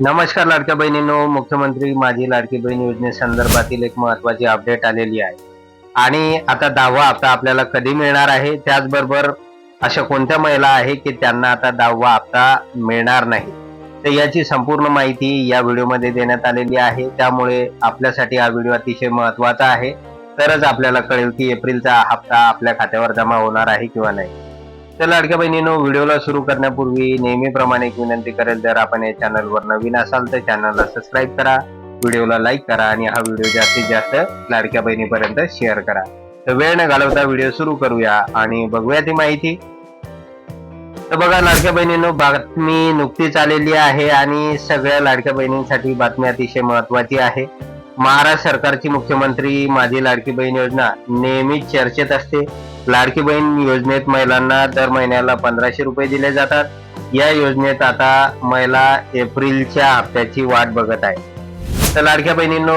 नमस्कार लाडक्या बहिणींनो मुख्यमंत्री माझी लाडकी बहीण योजनेसंदर्भातील एक महत्वाची अपडेट आलेली आहे. आणि आता दहावा हप्ता आपल्याला कधी मिळणार आहे? त्याचबरोबर अशा कोणत्या महिला आहे की त्यांना आता दहावा हप्ता मिळणार नाही? तर याची संपूर्ण माहिती या व्हिडिओमध्ये देण्यात आलेली आहे. त्यामुळे आपल्यासाठी हा व्हिडिओ अतिशय महत्त्वाचा आहे. तरच आपल्याला कळेल की एप्रिलचा हप्ता आपल्या खात्यावर जमा होणार आहे किंवा नाही. तर लाडक्या बहिणीनो व्हिडिओला सुरू करण्यापूर्वी नेहमीप्रमाणे एक विनंती करेल जर आपण या चॅनलवर नवीन असाल तर चॅनलला सबस्क्राईब करा व्हिडिओला लाईक करा आणि हा व्हिडिओ जास्तीत जास्त लाडक्या बहिणीपर्यंत शेअर करा. तर वेळ न घालवता व्हिडिओ सुरू करूया आणि बघूया ती माहिती. तर बघा लाडक्या बहिणींनो बातमी नुकतीच आलेली आहे आणि सगळ्या लाडक्या बहिणींसाठी बातमी अतिशय महत्वाची आहे. महाराष्ट्र सरकारची मुख्यमंत्री माझी लाडकी बहीण योजना नेहमीच चर्चेत असते. लाडकी बहीण योजनेत महिलांना दर महिन्याला पंधराशे रुपये दिले जातात. या योजनेत आता महिला एप्रिलच्या हप्त्याची वाट बघत आहे तर लाडक्या बहिणींनो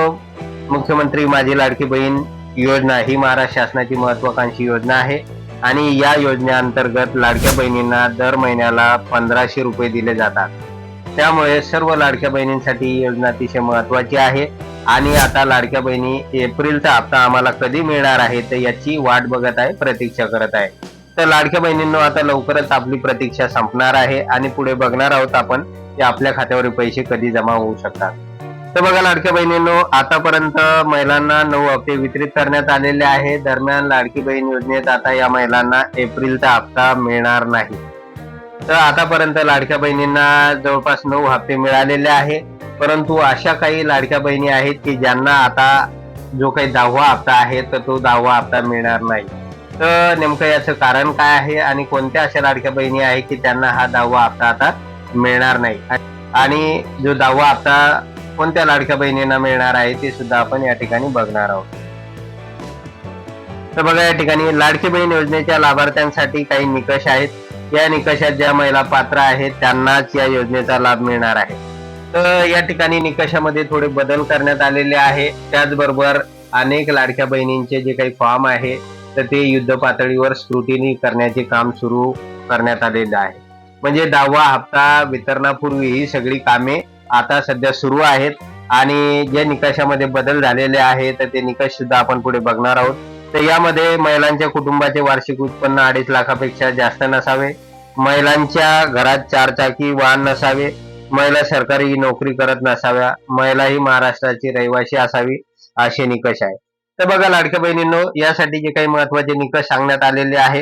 मुख्यमंत्री माझी लाडकी बहीण योजना ही महाराष्ट्र शासनाची महत्वाकांक्षी योजना आहे. आणि या योजनेअंतर्गत लाडक्या बहिणींना दर महिन्याला पंधराशे रुपये दिले जातात. त्यामुळे सर्व लाडक्या बहिणींसाठी ही योजना अतिशय महत्वाची आहे. आणि आता लाडक्या बहिणी एप्रिलचा हप्ता आम्हाला कधी मिळणार आहे तर याची वाट बघत आहे प्रतीक्षा करत आहे. तर लाडक्या बहिणींनो आता लवकरच आपली प्रतीक्षा संपणार आहे आणि पुढे बघणार आहोत आपण की आपल्या खात्यावर पैसे कधी जमा होऊ शकतात. तर बघा लाडक्या बहिणींनो आतापर्यंत महिलांना नऊ हप्ते वितरित करण्यात आलेले आहे. दरम्यान लाडकी बहीण योजनेत आता या महिलांना एप्रिलचा हप्ता मिळणार नाही. तर आतापर्यंत लाडक्या बहिणींना जवळपास नऊ हप्ते मिळालेले आहे. परंतु अशा काही लाडक्या बहिणी आहेत की ज्यांना आता जो काही दहावा हप्ता आहे तर तो दहावा हप्ता मिळणार नाही. तर नेमकं याचं कारण काय आहे आणि कोणत्या अशा लाडक्या बहिणी आहे की त्यांना हा दहावा हप्ता आता मिळणार नाही? आणि जो दहावा हप्ता कोणत्या लाडक्या बहिणींना मिळणार आहे ते सुद्धा आपण या ठिकाणी बघणार आहोत. तर बघा या ठिकाणी लाडकी बहीण योजनेच्या लाभार्थ्यांसाठी काही निकष आहेत. या निकषात ज्या महिला पात्र आहेत त्यांनाच या योजनेचा लाभ मिळणार आहे. तर या ठिकाणी निकषामध्ये थोडे बदल करण्यात आलेले आहे. त्याचबरोबर अनेक लाडक्या बहिणींचे जे काही फॉर्म आहे तर ते युद्ध पातळीवर स्क्रुटिनी करण्याचे काम सुरू करण्यात आलेलं आहे. म्हणजे दहावा हप्ता वितरणापूर्वी ही सगळी कामे आता सध्या सुरू आहेत आणि जे निकषामध्ये बदल झालेले आहे तर ते निकष सुद्धा आपण पुढे बघणार आहोत. तर यामध्ये महिलांच्या कुटुंबाचे वार्षिक उत्पन्न अडीच लाखापेक्षा जास्त नसावे. महिलांच्या घरात चारचाकी वाहन नसावे. महिला सरकारी नोकरी करत नसाव्या. महिला ही महाराष्ट्राची रहिवासी असावी असे निकष आहे. तर बघा लाडक्या बहिणींनो यासाठी जे काही महत्त्वाचे निकष सांगण्यात आलेले आहे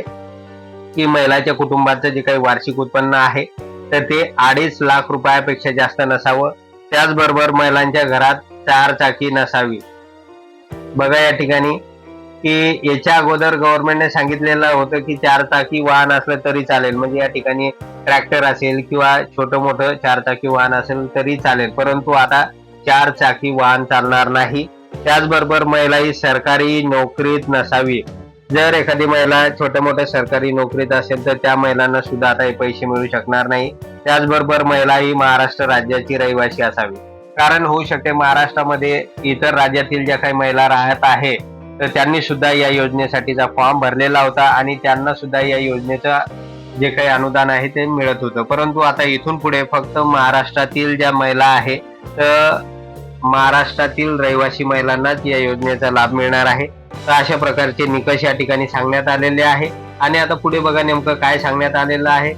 की महिलाच्या कुटुंबाचं जे काही वार्षिक उत्पन्न आहे तर ते अडीच लाख रुपयापेक्षा जास्त नसावं. त्याचबरोबर महिलांच्या घरात चार चाकी नसावी. बघा या ठिकाणी की याच्या अगोदर गव्हर्नमेंटने सांगितलेलं होतं की चार चाकी वाहन असलं तरी चालेल. म्हणजे या ठिकाणी ट्रॅक्टर असेल किंवा छोटं मोठं चार चाकी वाहन असेल तरी चालेल. परंतु आता चार चाकी वाहन चालणार नाही. त्याचबरोबर महिला ही सरकारी नोकरीत नसावी. जर एखादी महिला छोट्या मोठ्या सरकारी नोकरीत असेल तर त्या महिलांना सुद्धा आता हे पैसे मिळू शकणार नाही. त्याचबरोबर महिला ही महाराष्ट्र राज्याची रहिवासी असावी. कारण होऊ शकते महाराष्ट्रामध्ये इतर राज्यातील ज्या काही महिला राहत आहे तर त्यांनी सुद्धा या योजनेसाठीचा फॉर्म भरलेला होता आणि त्यांना सुद्धा या योजनेचा जे काही अनुदान आहे ते मिळत होतं. परंतु आता इथून पुढे फक्त महाराष्ट्रातील ज्या महिला आहे तर महाराष्ट्रातील रहिवासी महिलांनाच या योजनेचा लाभ मिळणार आहे. तर अशा प्रकारचे निकष या ठिकाणी सांगण्यात आलेले आहे. आणि आता पुढे बघा नेमकं काय सांगण्यात आलेलं आहे.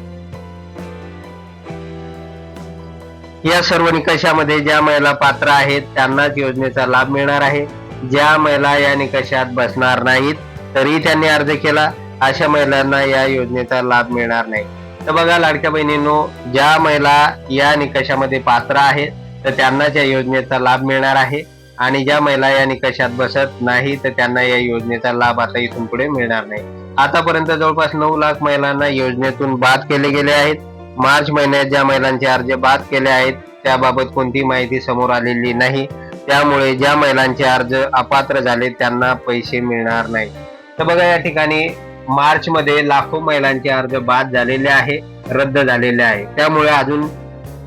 या सर्व निकषामध्ये ज्या महिला पात्र आहेत त्यांनाच योजनेचा लाभ मिळणार आहे. ज्या महिला या निकषात बसणार नाहीत तरी त्यांनी अर्ज केला. अशा महिलांना या योजनेचा लाभ मिळणार नाही. तर बघा लाडक्या बहिणींनो ज्या महिला या निकषामध्ये पात्र आहेत तर त्यांनाच या योजनेचा लाभ मिळणार आहे. आणि ज्या महिला या निकषात बसत नाही तर त्यांना या योजनेचा लाभ आता इथून पुढे मिळणार नाही. आतापर्यंत जवळपास नऊ लाख महिलांना योजनेतून बाद केले गेले आहेत. मार्च महिन्यात ज्या महिलांचे अर्ज बाद केले आहेत त्याबाबत कोणती माहिती समोर आलेली नाही. त्यामुळे ज्या महिलांचे अर्ज अपात्र झाले त्यांना पैसे मिळणार नाही. तर बघा या ठिकाणी मार्च मध्ये लाखो महिलांचे अर्ज बाद झालेले आहे रद्द झालेले आहे. त्यामुळे अजून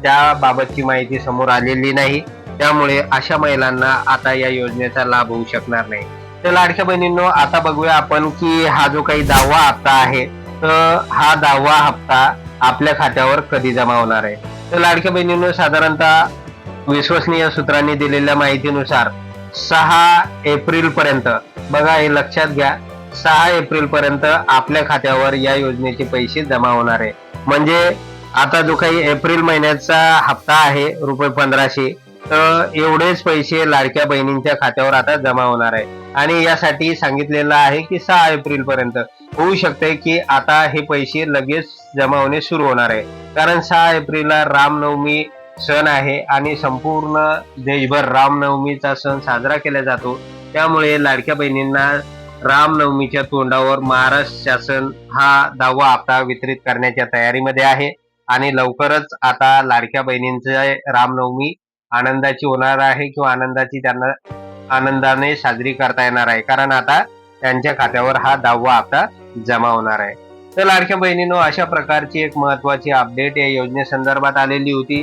त्याबाबतची माहिती समोर आलेली नाही. त्यामुळे अशा महिलांना आता या योजनेचा लाभ होऊ शकणार नाही. तर लाडक्या बहिणींनो आता बघूया आपण की हा जो काही दहावा हप्ता आहे तर हा दहावा हप्ता आपल्या खात्यावर कधी जमा होणार आहे? तर लाडक्या बहिणींनो साधारणतः विश्वसनीय सूत्रांनी दिलेल्या माहितीनुसार सहा एप्रिल पर्यंत बघा हे लक्षात घ्या सहा एप्रिल पर्यंत आपल्या खात्यावर या योजनेचे पैसे जमा होणार आहे. म्हणजे आता जो काही एप्रिल महिन्याचा हप्ता आहे रुपये पंधराशे तर एवढेच पैसे लाडक्या बहिणींच्या खात्यावर आता जमा होणार आहे. आणि यासाठी सांगितलेलं आहे की सहा एप्रिल पर्यंत होऊ शकते की आता हे पैसे लगेच जमा होणे सुरू होणार आहे. कारण सहा एप्रिलला रामनवमी सण आहे आणि संपूर्ण देशभर रामनवमीचा सण साजरा केला जातो. त्यामुळे लाडक्या बहिणींना रामनवमीच्या तोंडावर महाराष्ट्र शासन हा दावा आता वितरित करण्याच्या तयारीमध्ये आहे. आणि लवकरच आता लाडक्या बहिणींचे रामनवमी आनंदाची होणार आहे किंवा आनंदाची त्यांना आनंदाने साजरी करता येणार आहे. कारण आता त्यांच्या खात्यावर हा दावा आता जमा होणार आहे. तर लाडक्या बहिणीनो अशा प्रकारची एक महत्वाची अपडेट या योजनेसंदर्भात आलेली होती.